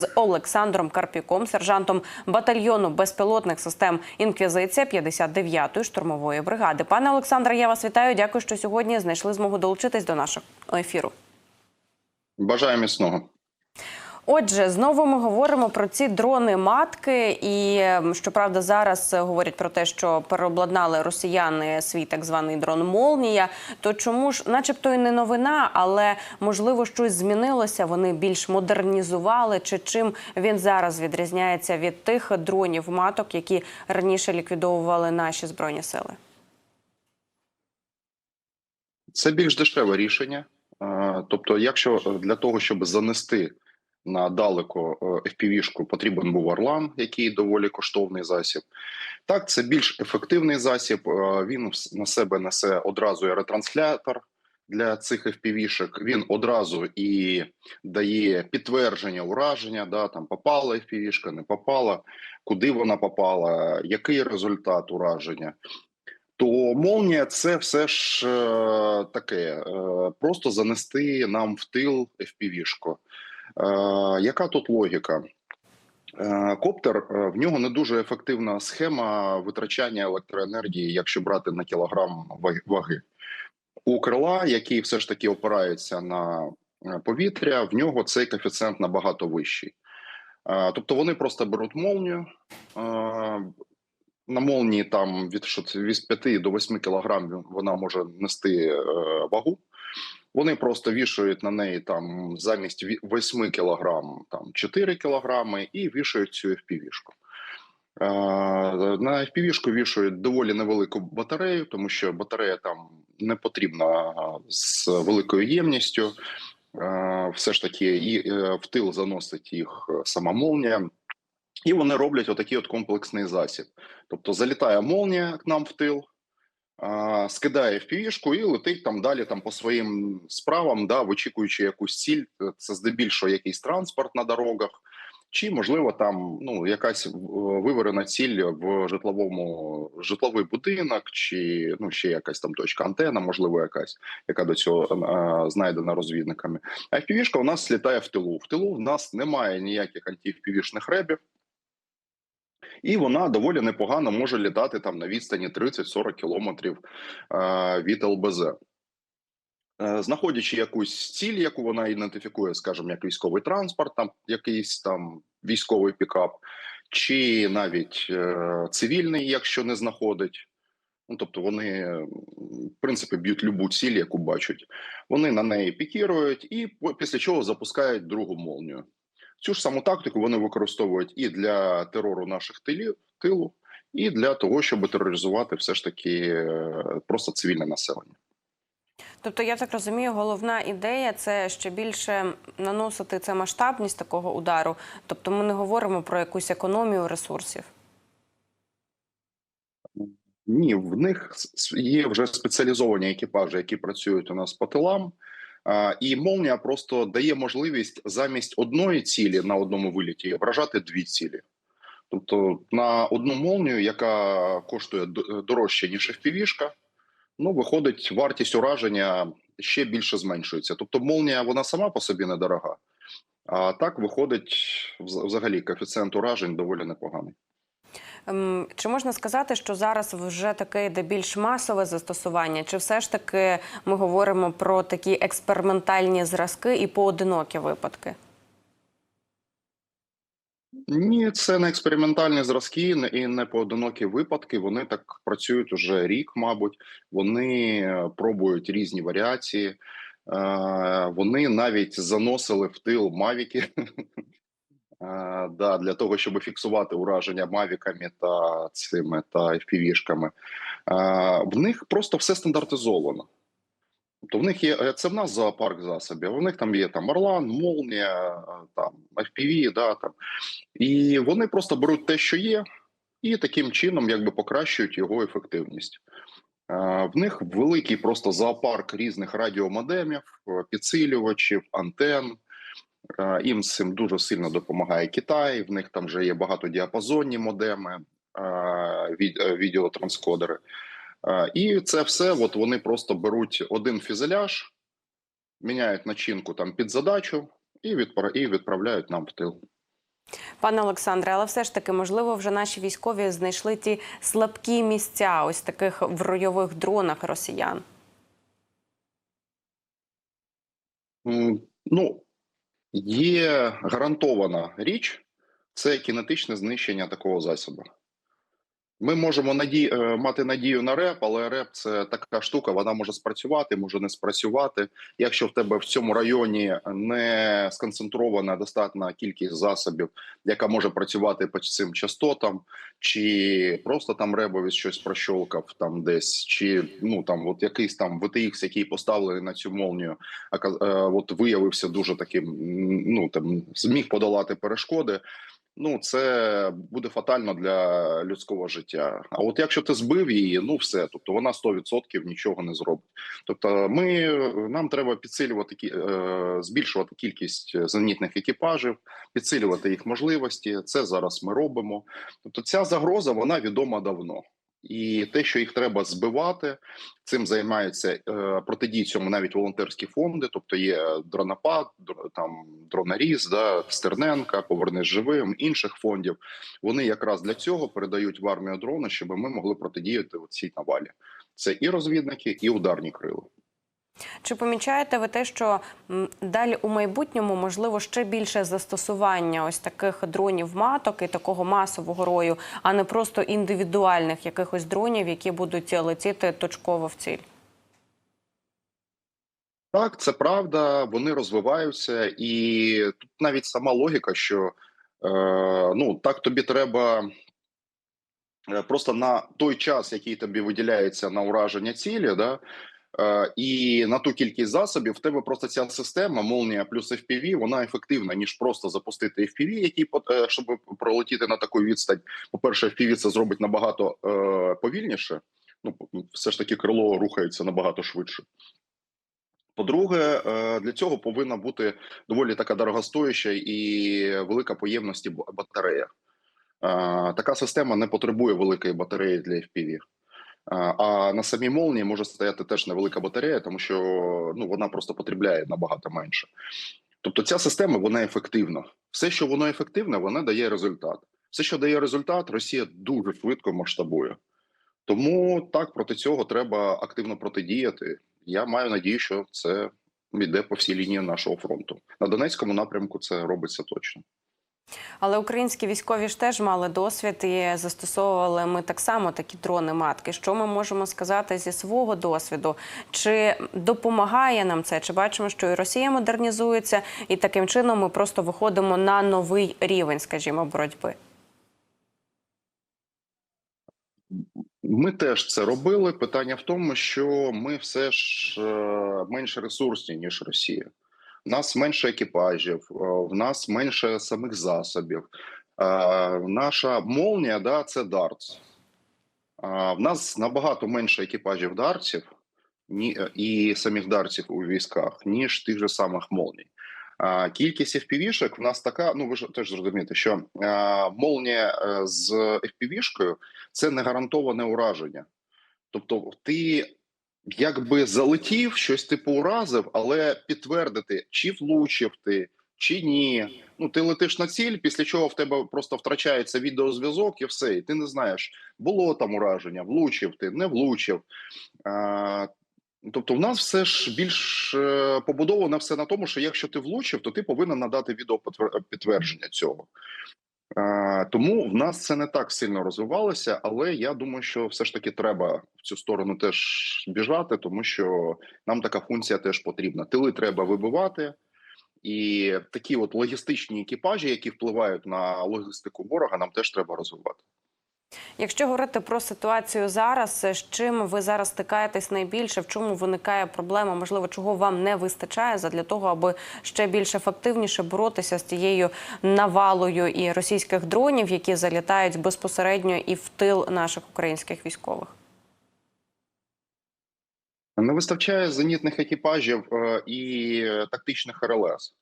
з Олександром Карпіком, сержантом батальйону безпілотних систем Інквізиція 59-ї штурмової бригади. Пане Олександре, я вас вітаю. Дякую, що сьогодні знайшли змогу долучитись до нашого ефіру. Бажаю міцного. Отже, знову ми говоримо про ці дрони матки, і ем, щоправда, зараз е, говорять про те, що переобладнали росіяни свій так званий дрон Молнія. То чому ж, начебто, і не новина, але можливо щось змінилося? Вони більш модернізували, чи чим він зараз відрізняється від тих дронів маток, які раніше ліквідовували наші збройні сили? Це більш дешеве рішення. Е, Тобто, якщо для того, щоб занести на далеко FPV-шку, потрібен був Орлан, який доволі коштовний засіб. Так, це більш ефективний засіб. Е, Він на себе несе одразу і ретранслятор для цих FPV-шок. Він одразу і дає підтвердження ураження, да, там попала FPV-шка, не попала, куди вона попала, який результат ураження. То молнія це все ж е, таке, е, просто занести нам в тил FPV-шку. Е, яка тут логіка? Е, коптер е, в нього не дуже ефективна схема витрачання електроенергії, якщо брати на кілограм ваги. У крила, який все ж таки опирається на повітря, в нього цей коефіцієнт набагато вищий. Тобто вони просто беруть молнію. На молнії там від, що 5 до 8 кілограм вона може нести вагу. Вони просто вішають на неї там замість ві- 8 кілограм там 4 кілограми і вішають цю FPV-шку. Е, На FPV-шку вішають доволі невелику батарею, тому що батарея там не потрібна з великою ємністю. Е, Все ж таки, і е, в тил заносить їх сама молнія. І вони роблять отакий от комплексний засіб. Тобто залітає молнія к нам в тил, скидає впівішку і летить там далі там по своїм справам, да, вичікуючи якусь ціль. Це здебільшого якийсь транспорт на дорогах, чи можливо там ну якась е, виверена ціль в житловому житловий будинок, чи ну ще якась там точка антена, можливо, якась, яка до цього е, знайдена розвідниками. А впівішка у нас літає в тилу. В тилу в нас немає ніяких антивпівішних ребів. І вона доволі непогано може літати там на відстані 30-40 кілометрів е, від ЛБЗ. Е, знаходячи якусь ціль, яку вона ідентифікує, скажімо, як військовий транспорт, там якийсь там військовий пікап, чи навіть е, цивільний, якщо не знаходить. Ну, тобто вони, в принципі, б'ють любу ціль, яку бачать. Вони на неї пікірують, і після чого запускають другу молнію. Цю ж саму тактику вони використовують і для терору наших тилів, тилу, і для того, щоб тероризувати все ж таки е, просто цивільне населення. Тобто, я так розумію, головна ідея це ще більше наносити це масштабність такого удару. Тобто, ми не говоримо про якусь економію ресурсів. Ні, в них є вже спеціалізовані екіпажі, які працюють у нас по тилам. І молнія просто дає можливість замість одної цілі на одному виліті вражати дві цілі. Тобто на одну молнію, яка коштує дорожче, ніж FPV-шка, ну виходить, вартість ураження ще більше зменшується. Тобто, молнія вона сама по собі недорога. А так виходить взагалі коефіцієнт уражень доволі непоганий. Ем, Чи можна сказати, що зараз вже таке йде більш масове застосування? Чи все ж таки ми говоримо про такі експериментальні зразки і поодинокі випадки? Ні, це не експериментальні зразки і не поодинокі випадки. Вони так працюють уже рік, мабуть. Вони е, пробують різні варіації. Е, Вони навіть заносили в тил мавіки. Да, для того, щоб фіксувати ураження мавіками та цими та FPV-шками. В них просто все стандартизовано. Тобто в них є е, це в нас зоопарк засобів. У них там є там Орлан, Молнія, е, там FPV, да, там. І вони просто беруть те, що є, і таким чином якби покращують його ефективність. В них великий просто зоопарк різних радіомодемів, е, підсилювачів, антен. Е, Їм з цим дуже сильно допомагає Китай. В них там вже є багатодіапазонні модеми, е, е, відеотранскодери. І це все от вони просто беруть один фюзеляж, міняють начинку там під задачу і відправляють нам в тил. Пане Олександре, але все ж таки, можливо, вже наші військові знайшли ті слабкі місця, ось таких в ройових дронах росіян. Ну, є гарантована річ це кінетичне знищення такого засобу. Ми можемо наді... е, мати надію на реп, але реп це така штука, вона може спрацювати, може не спрацювати. Якщо в тебе в цьому районі не сконцентрована достатня кількість засобів, яка може працювати по цим частотам, чи просто там ребовець щось прощолкав там десь, чи ну там от якийсь там VTX, який поставлений на цю молнію, е, от виявився дуже таким, ну там зміг подолати перешкоди. Ну, це буде фатально для людського життя. А от якщо ти збив її, ну все, тобто вона 100% нічого не зробить. Тобто, ми нам треба підсилювати кі- е, збільшувати кількість зенітних екіпажів, підсилювати їх можливості. Це зараз ми робимо. Тобто, ця загроза вона відома давно. І те, що їх треба збивати, цим займаються е, протидії цьому навіть волонтерські фонди. Тобто є дронопад, др- там дронаріз, да, Стерненка, Повернись живим, інших фондів. Вони якраз для цього передають в армію дрони, щоб ми могли протидіяти цій навалі. Це і розвідники, і ударні крила. Чи помічаєте ви те, що далі у майбутньому можливо ще більше застосування ось таких дронів маток і такого масового рою, а не просто індивідуальних якихось дронів, які будуть летіти точково в ціль? Так, це правда. Вони розвиваються, і тут навіть сама логіка, що е, ну так тобі треба е, просто на той час, який тобі виділяється на ураження цілі, да. Е, І на ту кількість засобів в тебе просто ця система молнія плюс FPV, вона ефективна ніж просто запустити FPV, який е, щоб пролетіти на таку відстань. По перше, FPV це зробить набагато е, повільніше. Ну все ж таки, крило рухається набагато швидше. По-друге, для цього повинна бути доволі така дорогостояща і велика по ємності б- батарея. Така система не потребує великої батареї для FPV. А на самій молнії може стояти теж невелика батарея, тому що ну, вона просто потребляє набагато менше. Тобто ця система вона ефективна. Все, що воно ефективне, воно дає результат. Все, що дає результат, Росія дуже швидко масштабує. Тому так проти цього треба активно протидіяти. Я маю надію, що це йде по всій лінії нашого фронту. На Донецькому напрямку це робиться точно. Але українські військові ж теж мали досвід і застосовували ми так само такі дрони матки. Що ми можемо сказати зі свого досвіду? Чи допомагає нам це? Чи бачимо, що і Росія модернізується, і таким чином ми просто виходимо на новий рівень, скажімо, боротьби? Ми теж це робили. Питання в тому, що ми все ж е, менш ресурсні ніж Росія. У нас менше екіпажів, е, в нас менше самих засобів. Е, Наша молнія, да, це дартс. В нас набагато менше екіпажів дарців і самих дарців у військах, ніж тих же самих молній. Кількість FPV-шок в нас така. Ну ви ж теж зрозумієте, що молнія е, з FPV-шкою – це не гарантоване ураження. Тобто, ти якби залетів, щось типу уразив, але підтвердити, чи влучив ти, чи ні. Ну, ти летиш на ціль, після чого в тебе просто втрачається відеозв'язок і все. І ти не знаєш, було там ураження, влучив ти, не влучив. А, тобто, в нас все ж більш е, побудовано все на тому, що якщо ти влучив, то ти повинен надати відеопідтвердження цього. Тому в нас це не так сильно розвивалося, але я думаю, що все ж таки треба в цю сторону теж біжати, тому що нам така функція теж потрібна. Тили треба вибивати. І такі от логістичні екіпажі, які впливають на логістику ворога, нам теж треба розвивати. Якщо говорити про ситуацію зараз, з чим ви зараз стикаєтесь найбільше, в чому виникає проблема, можливо, чого вам не вистачає для того, аби ще більш ефективніше боротися з тією навалою і російських дронів, які залітають безпосередньо і в тил наших українських військових? Не вистачає зенітних екіпажів е, і тактичних РЛС.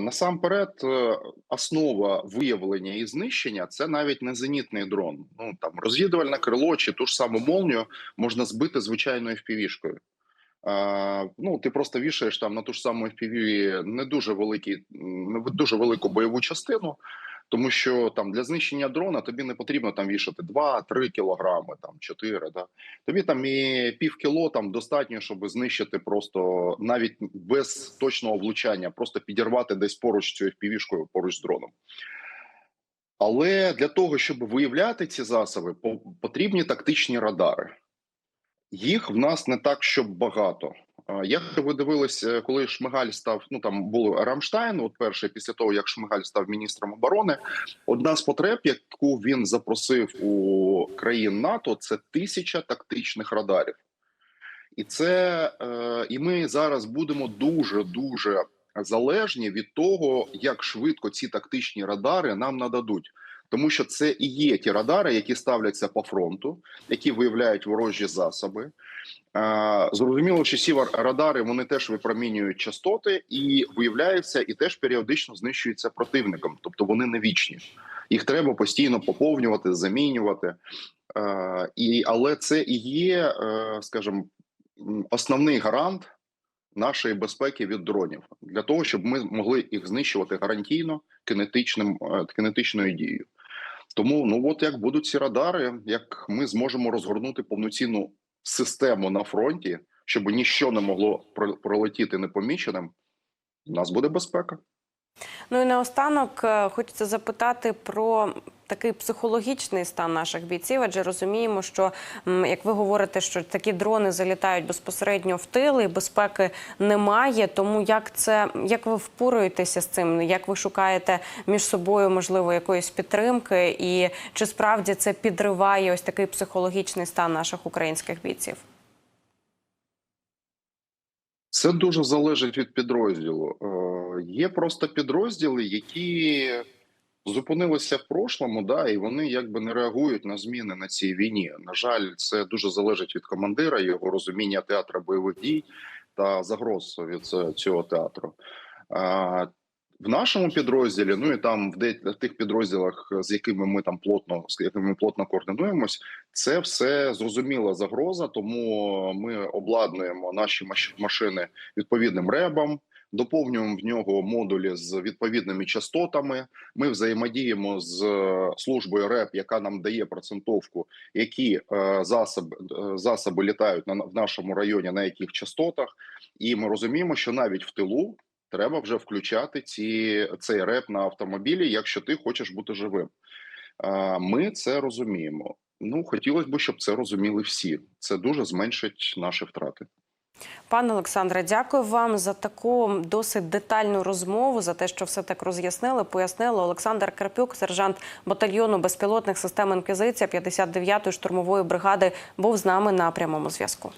Насамперед, е, основа виявлення і знищення це навіть не зенітний дрон. Ну там розвідувальне крило чи ту ж саму молнію можна збити звичайною. Е, Ну, ти просто вішаєш там на ту ж саму FPV не дуже великий, не дуже велику бойову частину. Тому що там для знищення дрона тобі не потрібно там вішати 2-3 кілограми, там 4, да? Тобі там і пів кіло там достатньо, щоб знищити просто навіть без точного влучання, просто підірвати десь поруч цю FPV-шкою, поруч з дроном. Але для того, щоб виявляти ці засоби, потрібні тактичні радари. Їх в нас не так, щоб багато. Як ви дивилися, коли Шмигаль став, ну там було Рамштайн, от перше, після того як Шмигаль став міністром оборони, одна з потреб, яку він запросив у країн НАТО, це тисяча тактичних радарів. І це е, і ми зараз будемо дуже дуже залежні від того, як швидко ці тактичні радари нам нададуть. Тому що це і є ті радари, які ставляться по фронту, які виявляють ворожі засоби. Зрозуміло, що ці вар- радари вони теж випромінюють частоти і виявляються, і теж періодично знищуються противником, тобто вони не вічні. Їх треба постійно поповнювати, замінювати. І, але це і є, е, скажімо, основний гарант нашої безпеки від дронів для того, щоб ми могли їх знищувати гарантійно кинетичним е, кинетичною дією. Тому ну от як будуть ці радари, як ми зможемо розгорнути повноцінну систему на фронті, щоб ніщо не могло про- пролетіти непоміченим, у нас буде безпека. Ну і наостанок е, хочеться запитати про такий психологічний стан наших бійців, адже розуміємо, що як ви говорите, що такі дрони залітають безпосередньо в тил, і безпеки немає. Тому як це як ви впоруєтеся з цим? Як ви шукаєте між собою можливо якоїсь підтримки, і чи справді це підриває ось такий психологічний стан наших українських бійців? Це дуже залежить від підрозділу. Е, Є просто підрозділи, які зупинилися в прошлому, да, і вони якби не реагують на зміни на цій війні. На жаль, це дуже залежить від командира, його розуміння театру бойових дій та загроз від цього театру. Е, В нашому підрозділі, ну і там в де- тих підрозділах, з якими ми там плотно з якими ми плотно координуємось, це все зрозуміла загроза. Тому ми обладнуємо наші маш- машини відповідним ребом, доповнюємо в нього модулі з відповідними частотами. Ми взаємодіємо з е, службою РЕП, яка нам дає процентовку, які е, засоби, е, засоби літають на в нашому районі, на яких частотах, і ми розуміємо, що навіть в тилу. Треба вже включати ці цей реп на автомобілі, якщо ти хочеш бути живим. Ми це розуміємо. Ну хотілося б, щоб це розуміли всі. Це дуже зменшить наші втрати. Пане Олександре, дякую вам за таку досить детальну розмову, за те, що все так роз'яснили, пояснили. Олександр Карпюк, сержант батальйону безпілотних систем інквізиція 59-ї штурмової бригади, був з нами на прямому зв'язку.